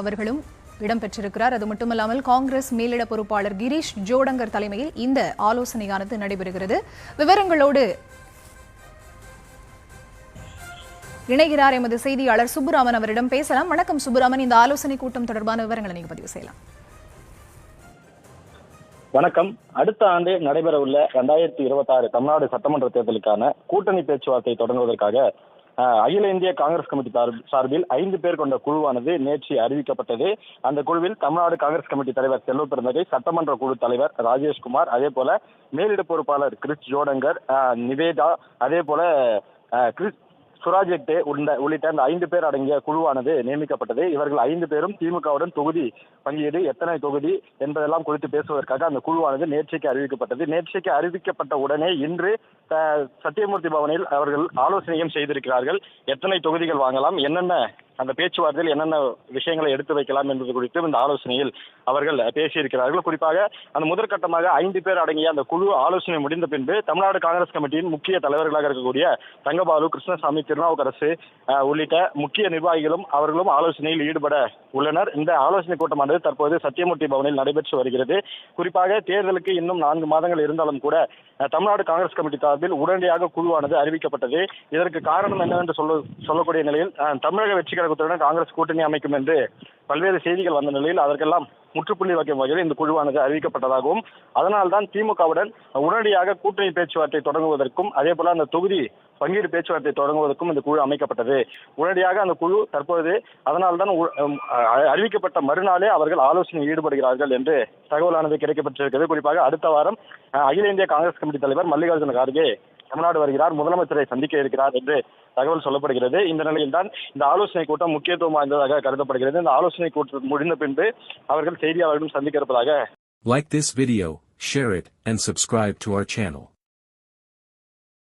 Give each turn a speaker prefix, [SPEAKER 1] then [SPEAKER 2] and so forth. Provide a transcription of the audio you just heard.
[SPEAKER 1] அவர்களும் இடம்பெற்றிருக்கிறார் அது மட்டுமல்லாமல் காங்கிரஸ் மேலிட பொறுப்பாளர் கிரீஷ் ஜோடங்கர் தலைமையில் இந்த ஆலோசனையானது நடைபெறுகிறது விவரங்களோடு இணைகிறார் எமது செய்தியாளர் சுப்புராமன் அவரிடம் பேசலாம் வணக்கம் சுப்புராமன் இந்த ஆலோசனை கூட்டம் தொடர்பான விவரங்களை நீங்க பதிவு செய்யலாம்
[SPEAKER 2] வணக்கம் அடுத்த ஆண்டு நடைபெறவுள்ள இரண்டாயிரத்தி இருபத்தி ஆறு தமிழ்நாடு சட்டமன்ற தேர்தலுக்கான கூட்டணி பேச்சுவார்த்தை தொடங்குவதற்காக அகில இந்திய காங்கிரஸ் கமிட்டி சார்பில் ஐந்து பேர் கொண்ட குழுவானது நேற்று அறிவிக்கப்பட்டது அந்த குழுவில் தமிழ்நாடு காங்கிரஸ் கமிட்டி தலைவர் செல்வ பிறந்தகை சட்டமன்ற குழு தலைவர் ராஜேஷ்குமார் அதே போல மேலிட பொறுப்பாளர் கிறிஸ் ஜோடங்கர் நிவேதா அதே போல கிறிஸ் சுராஜெட்டு உள்ளிட்ட அந்த ஐந்து பேர் அடங்கிய குழுவானது நியமிக்கப்பட்டது இவர்கள் ஐந்து பேரும் திமுகவுடன் தொகுதி பங்கீடு எத்தனை தொகுதி என்பதெல்லாம் குறித்து பேசுவதற்காக அந்த குழுவானது நேற்றைக்கு அறிவிக்கப்பட்டது நேற்றைக்கு அறிவிக்கப்பட்ட உடனே இன்று சத்தியமூர்த்தி பவனில் அவர்கள் ஆலோசனையும் செய்திருக்கிறார்கள் எத்தனை தொகுதிகள் வாங்கலாம் என்னென்ன அந்த பேச்சுவார்த்தையில் என்னென்ன விஷயங்களை எடுத்து வைக்கலாம் என்பது குறித்து இந்த ஆலோசனையில் அவர்கள் பேசியிருக்கிறார்கள் குறிப்பாக அந்த முதற்கட்டமாக ஐந்து பேர் அடங்கிய அந்த குழு ஆலோசனை முடிந்த பின்பு தமிழ்நாடு காங்கிரஸ் கமிட்டியின் முக்கிய தலைவர்களாக இருக்கக்கூடிய தங்கபாலு கிருஷ்ணசாமி திருநாவுக்கரசு உள்ளிட்ட முக்கிய நிர்வாகிகளும் அவர்களும் ஆலோசனையில் ஈடுபட உள்ளனர் இந்த ஆலோசனை கூட்டமானது தற்போது சத்தியமூர்த்தி பவனில் நடைபெற்று வருகிறது குறிப்பாக தேர்தலுக்கு இன்னும் நான்கு மாதங்கள் இருந்தாலும் கூட தமிழ்நாடு காங்கிரஸ் கமிட்டி சார்பில் உடனடியாக குழுவானது அறிவிக்கப்பட்டது இதற்கு காரணம் என்னவென்று சொல்ல சொல்லக்கூடிய நிலையில் தமிழக வெற்றி கழகத்துடன் காங்கிரஸ் கூட்டணி அமைக்கும் என்று பல்வேறு செய்திகள் வந்த நிலையில் அதற்கெல்லாம் முற்றுப்புள்ளி வைக்கும் வகையில் இந்த குழுவானது அறிவிக்கப்பட்டதாகவும் அதனால்தான் திமுகவுடன் உடனடியாக கூட்டணி பேச்சுவார்த்தை தொடங்குவதற்கும் அதே போல அந்த தொகுதி பங்கீடு பேச்சுவார்த்தை தொடங்குவதற்கும் இந்த குழு அமைக்கப்பட்டது உடனடியாக அந்த குழு தற்போது அதனால்தான் அறிவிக்கப்பட்ட மறுநாளே அவர்கள் ஆலோசனையில் ஈடுபடுகிறார்கள் என்று தகவலானது கிடைக்கப்பட்டிருக்கிறது குறிப்பாக அடுத்த வாரம் அகில இந்திய காங்கிரஸ் கமிட்டி தலைவர் மல்லிகார்ஜுன கார்கே தமிழ்நாடு வருகிறார் முதலமைச்சரை சந்திக்க இருக்கிறார் என்று தகவல் சொல்லப்படுகிறது இந்த நிலையில் தான் இந்த ஆலோசனை கூட்டம் முக்கியத்துவம் வாய்ந்ததாக கருதப்படுகிறது இந்த ஆலோசனை கூட்டம் முடிந்த பின்பு அவர்கள் செய்தியாளர்களும் சந்திக்க இருப்பதாக like this video share it and subscribe to அவர் சேனல்